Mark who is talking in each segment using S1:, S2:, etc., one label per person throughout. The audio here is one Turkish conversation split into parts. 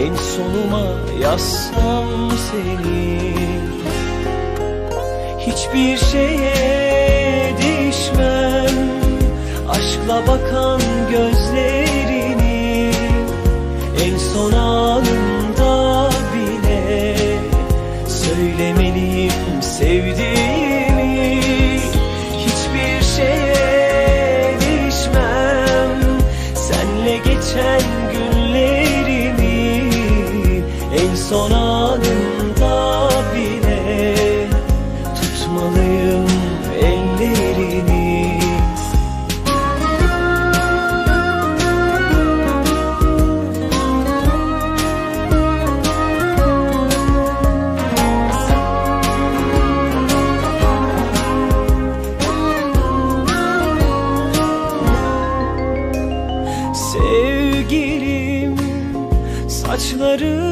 S1: En sonuma yazsam seni. Hiçbir şeye değişmem. Aşkla bakan gözlerini En son anında bile Söylemeliyim sevdiğimi. Hiçbir şeye değişmem. Senle geçen günlerimi son anında bile Tutmalıyım ellerini. Sevgilim saçlarını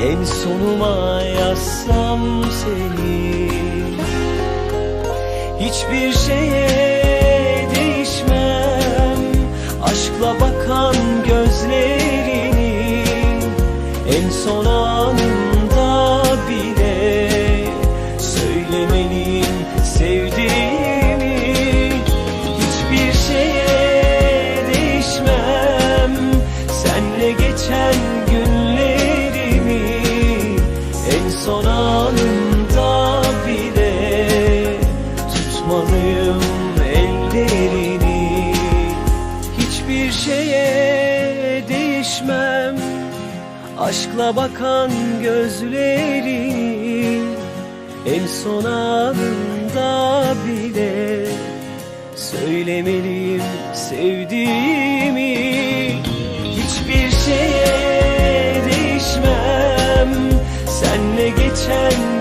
S1: En sonuma yazsam seni Hiçbir şeye anında bile Tutmalıyım ellerini. Hiçbir şeye değişmem Aşkla bakan gözlerini En son anında bile Söylemeliyim sevdiğimi. Hiçbir şeye geçen